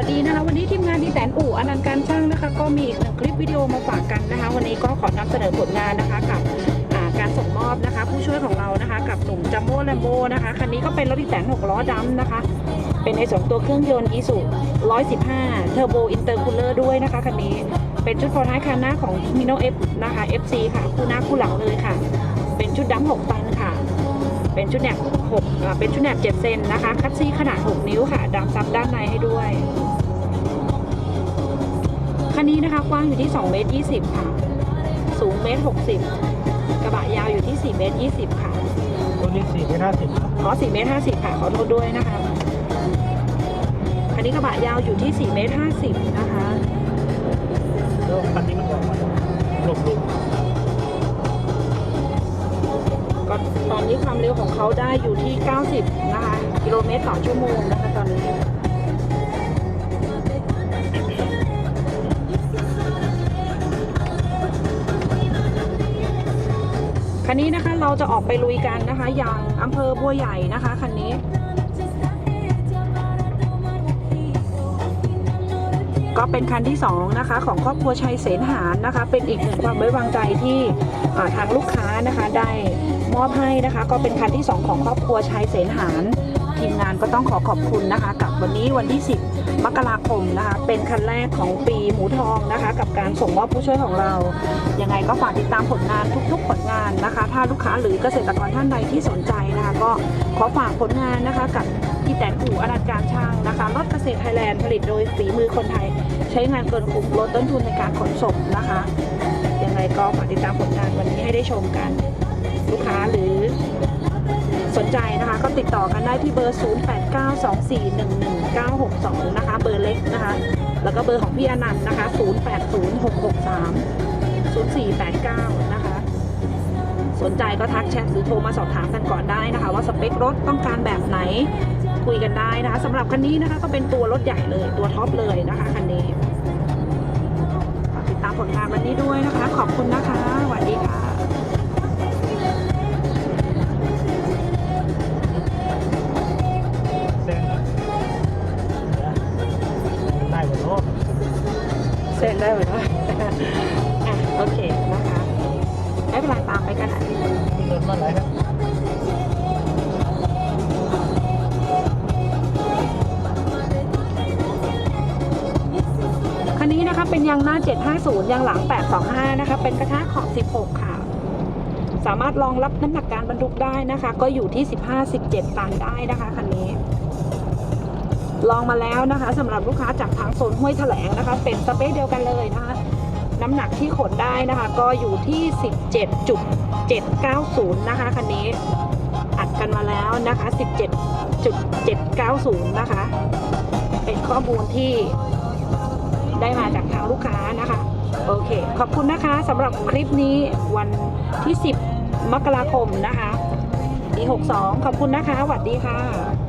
งานที่แตนอู่อนันต์การช่างนะคะ ก็มีอีกหนึ่งคลิปวิดีโอมาฝากกันนะคะ วันนี้ก็ขอนำเสนอผลงานนะคะกับการส่งมอบนะคะ ผู้ช่วยของเรานะคะ กับหนุ่มจัมโบ้แลมโบนะคะคันนี้ก็เป็นรถที่แตน6ล้อดำนะคะ เป็นในส่วนตัวเครื่องยนต์ e s u 115 Turbo Intercooler ด้วยนะคะคันนี้เป็นชุดพอท้ายคันหน้าของ Mino F นะคะ FC ค่ะคู่หน้าคู่หลังเลยค่ะ เป็นชุดดำ6ตันค่ะ เป็นชุดแหนบ6อ่าเป็นชุดแหนบ7เซนนะคะ คัตซี่ขนาด 6 นิ้วค่ะดำซับด้านในให้ด้วย คันนี้นะคะกว้างอยู่ที่2เมตร20 ค่ะ สูงเมตร60 กระบะยาวอยู่ที่4เมตร20 ค่ะตัวนี้สี่ไม่ห้าสิบขอ4เมตร50 ค่ะ ขอโทษด้วยนะคะ คันนี้กระบะยาวอยู่ที่4เมตร50 นะคะ วของเขาได้อยู่ที่ 90 นะคะ กิโลเมตรต่อชั่วโมงนะคะตอนนี้คันนี้นะคะเราจะออกไปลุยกันนะคะ อย่างอำเภอบัวใหญ่นะคะคันนี้ ก็เป็นคันที่ 2 นะคะ ของครอบครัวชัยเสนหารนะคะ เป็นอีกหนึ่งความไว้วางใจที่ทางลูกค้านะคะได้ มอบให้นะคะ ก็เป็นคันที่ 2 ของครอบครัวชัยเสนหารทีมงานก็ต้องขอขอบคุณนะคะ กับวันนี้วันที่ 10 มกราคมนะคะ เป็นคันแรกของปีหมูทองนะคะ กับการส่งมอบผู้ช่วยของเรา ยังไงก็ฝากติดตามผลงานทุก ๆ ผลงานนะคะ ถ้าลูกค้าหรือเกษตรกรท่านใดที่สนใจนะคะ ก็ขอฝากผลงานนะคะ กับพี่แตนอู่อนันการช่างนะคะรถเกษตรไทยแลนด์ผลิตโดยฝีมือคนไทย ใช้งานเกินคุ้มลดต้นทุนในการขนส่งนะคะยังไงก็ฝากติดตามผลงานวันนี้ให้ได้ชมกัน ลูกค้าหรือสนใจนะคะ ก็ติดต่อกันได้ที่เบอร์ 0892411962 นะคะ เบอร์เล็กนะคะ แล้วก็เบอร์ของพี่อนันต์นะคะ 0806630489 นะคะ สนใจก็ทักแชทหรือโทรมาสอบถามกันก่อนได้นะคะ ว่าสเปครถต้องการแบบไหนคุยกันได้นะคะสำหรับคันนี้นะคะก็เป็นตัวรถใหญ่เลยตัวท็อปเลยนะคะคันนี้ติดตามผลงานวันนี้ด้วยนะคะ ขอบคุณนะคะสวัสดีค่ะ ได้ไหมือนะอะโอเคนะคะไม่เป็นไรตามไปกันอะมีเงินมาไหนครับคันนี้นะคะเป็นยางหน้า 750 ยางหลัง 825 นะคะ เป็นกระทะขอบ 16 ค่ะ สามารถรองรับน้ำหนักการบรรทุกได้นะคะ ก็อยู่ที่ 15-17 ตันได้นะคะคันนี้ ลองมาแล้วนะคะสำหรับลูกค้าจากทางโซนห้วยแถลงนะคะ เป็นสเปคเดียวกันเลยนะคะ น้ำหนักที่ขนได้นะคะ ก็อยู่ที่ 17.790 นะคะคันนี้อัดกันมาแล้วนะคะ 17.790 นะคะ เป็นข้อมูลที่ได้มาจากทางลูกค้านะคะ โอเค ขอบคุณนะคะสำหรับคลิปนี้วันที่ 10 มกราคมนะคะปี62 ขอบคุณนะคะสวัสดีค่ะ